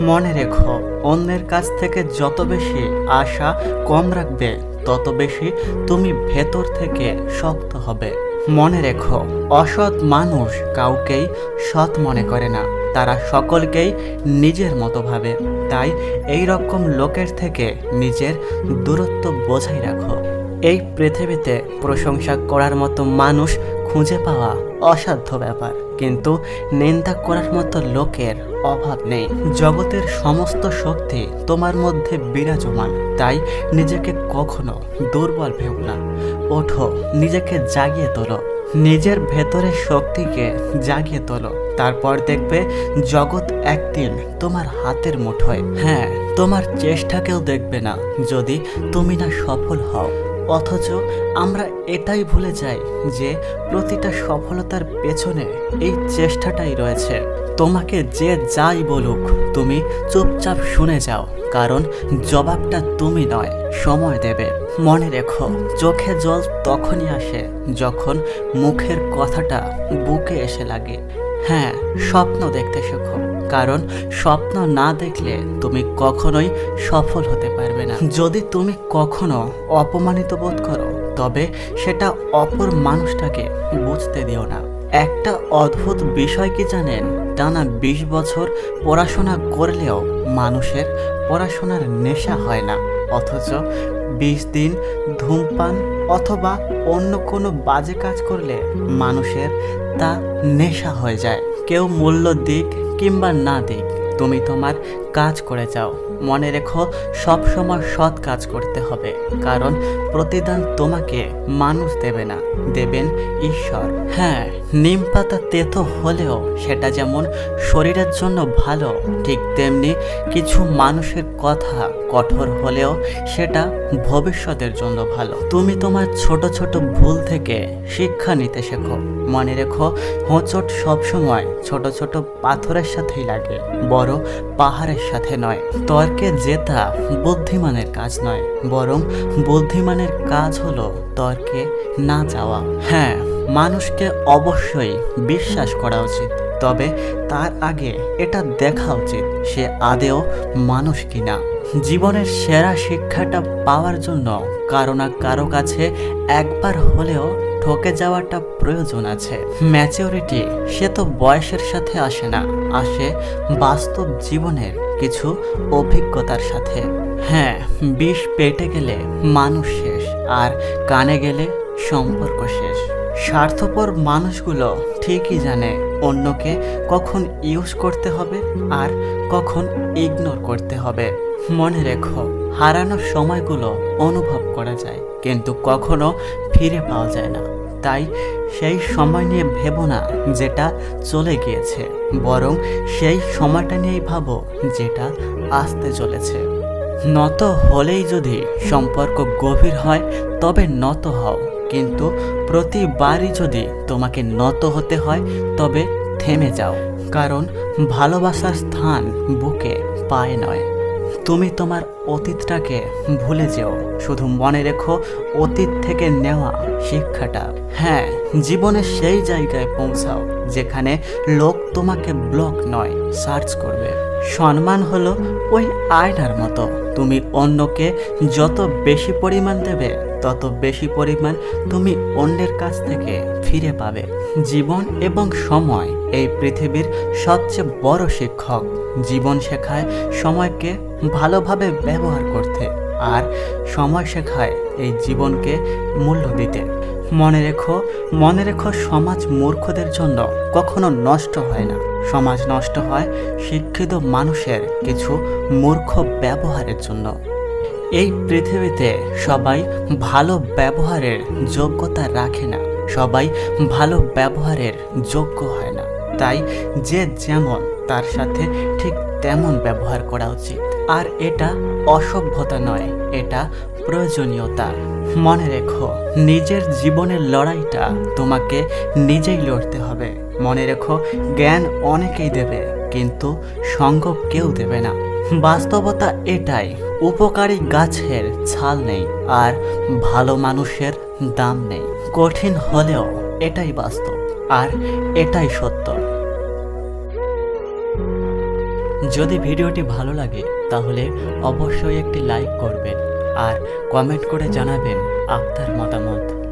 মনে রেখো, অন্যের কাছ থেকে যত বেশি আশা কম রাখবে, তত বেশি তুমি ভেতর থেকে শক্ত হবে। মনে রেখো, অসৎ মানুষ কাউকেই সৎ মনে করে না। তারা সকলকেই নিজের মতো ভাবে। তাই এই রকম লোকের থেকে নিজের দূরত্ব বজায় রাখো। এই পৃথিবীতে প্রশংসা করার মতো মানুষ খুঁজে পাওয়া অসাধ্য ব্যাপার। কিন্তু নিন্দা করার মতো লোকের অভাব নেই। জগতের সমস্ত শক্তি তোমার মধ্যে বিরাজমান। তাই নিজেকে কখনো দুর্বল ভেব না। ওঠো, নিজেকে জাগিয়ে তোলো। নিজের ভেতরের শক্তিকে জাগিয়ে তোলো। তারপর দেখবে জগৎ একদিন তোমার হাতের মুঠোয়। হ্যাঁ তোমার চেষ্টাকেও দেখবে না। যদি তুমি না সফল হও। অথচ আমরা এটাই ভুলে যাই যে প্রতিটা সফলতার পেছনে এই চেষ্টাটাই রয়েছে। তোমাকে যে যাই বলুক, তুমি চুপচাপ শুনে যাও, কারণ জবাবটা তুমি নয়, সময় দেবে। মনে রেখো, চোখে জল তখনই আসে যখন মুখের কথাটা বুকে এসে লাগে। হ্যাঁ স্বপ্ন দেখতে শেখো। কারণ স্বপ্ন না দেখলে তুমি কখনোই সফল হতে পারবে না। যদি তুমি কখনো অপমানিত বোধ করো, তবে সেটা অপর মানুষটাকে বুঝতে দিও না। একটা অদ্ভুত বিষয় কি জানেন? টানা বিশ বছর পড়াশোনা করলেও মানুষের পড়াশোনার নেশা হয় না। অথচ বিশ দিন ধূমপান অথবা অন্য কোনো বাজে কাজ করলে মানুষের তা নেশা হয়ে যায়। কেউ মূল্য দিক কিংবা না দিক তুমি তোমার কাজ করে যাও। মনে রেখো, সব সময় সৎ কাজ করতে হবে, কারণ প্রতিদান তোমাকে মানুষ দেবে না, দেবেন ঈশ্বর। হ্যাঁ নিম পাতা তেতো হলেও সেটা যেমন শরীরের জন্য ভালো, ঠিক তেমনি কিছু মানুষের কথা কঠোর হলেও সেটা ভবিষ্যতের জন্য ভালো। তুমি তোমার ছোট ছোট ভুল থেকে শিক্ষা নিতে শেখো। মনে রেখো, হোঁচট সবসময় ছোট ছোট পাথরের সাথেই লাগে, বড় পাহাড়ের সাথে নয়। তর্কে জেতা বুদ্ধিমানের কাজ নয়, বরং বুদ্ধিমানের কাজ হলো তর্কে না যাওয়া। হ্যাঁ মানুষকে অবশ্যই বিশ্বাস করা উচিত, তবে তার আগে এটা দেখা উচিত সে আদেও মানুষ কিনা। জীবনের সেরা শিক্ষাটা পাওয়ার জন্য কারও না কারও কাছে একবার হলেও ঠকে যাওয়াটা প্রয়োজন আছে। ম্যাচিওরিটি সে তো বয়সের সাথে আসে না। আসে বাস্তব জীবনের কিছু অভিজ্ঞতার সাথে। হ্যাঁ বিষ পেটে গেলে মানুষ শেষ, আর কানে গেলে সম্পর্ক শেষ। স্বার্থপর মানুষগুলো ঠিকই জানে অন্যকে কখন ইউজ করতে হবে আর কখন ইগনোর করতে হবে। মনে রেখো হারানোর সময়গুলো অনুভব করা যায়, কিন্তু কখনো ফিরে পাওয়া যায় না। তাই সেই সময় নিয়ে ভেবো না যেটা চলে গিয়েছে, বরং সেই সময়টা নিয়েই ভাবো যেটা আসতে চলেছে। নত হলেই যদি সম্পর্ক গভীর হয়, তবে নত হও, কিন্তু প্রতিবারই যদি তোমাকে নত হতে হয়, তবে থেমে যাও, কারণ ভালোবাসার স্থান বুকে পায় নয়। তুমি তোমার অতীতটাকে ভুলে যেও। শুধু মনে রেখো, অতীত থেকে নেওয়া শিক্ষাটা। হ্যাঁ জীবনে সেই জায়গায় পৌঁছাও, যেখানে লোক তোমাকে ব্লক নয় সার্চ করবে। সম্মান হলো ওই আয়নার মতো। তুমি অন্যকে যত বেশি পরিমাণ দেবে তত বেশি পরিমাণ তুমি অন্যের কাছ থেকে ফিরে পাবে। জীবন এবং সময় এই পৃথিবীর সবচেয়ে বড় শিক্ষক। জীবন শেখায় সময়কে ভালোভাবে ব্যবহার করতে আর সময় শেখায় এই জীবনকে মূল্য দিতে। মনে রেখো মনে রেখো সমাজ মূর্খদের জন্য কখনো নষ্ট হয় না। সমাজ নষ্ট হয় শিক্ষিত মানুষের কিছু মূর্খ ব্যবহারের জন্য। এই পৃথিবীতে সবাই ভালো ব্যবহারের যোগ্যতা রাখে না। সবাই ভালো ব্যবহারের যোগ্য হয় না। তাই যে যেমন তার সাথে ঠিক তেমন ব্যবহার করা উচিত। আর এটা অসভ্যতা নয়, এটা প্রয়োজনীয়তা। মনে রেখো, নিজের জীবনের লড়াইটা তোমাকে নিজেই লড়তে হবে। মনে রেখো, জ্ঞান অনেকেই দেবে, কিন্তু সঙ্গ কেউ দেবে না। বাস্তবতা এটাই উপকারী গাছের ছাল নেই আর ভালো মানুষের দাম নেই। কঠিন হলেও এটাই বাস্তব আর এটাই সত্য। যদি ভিডিওটি ভালো লাগে, তাহলে অবশ্যই একটি লাইক করবেন আর কমেন্ট করে জানাবেন আপনার মতামত।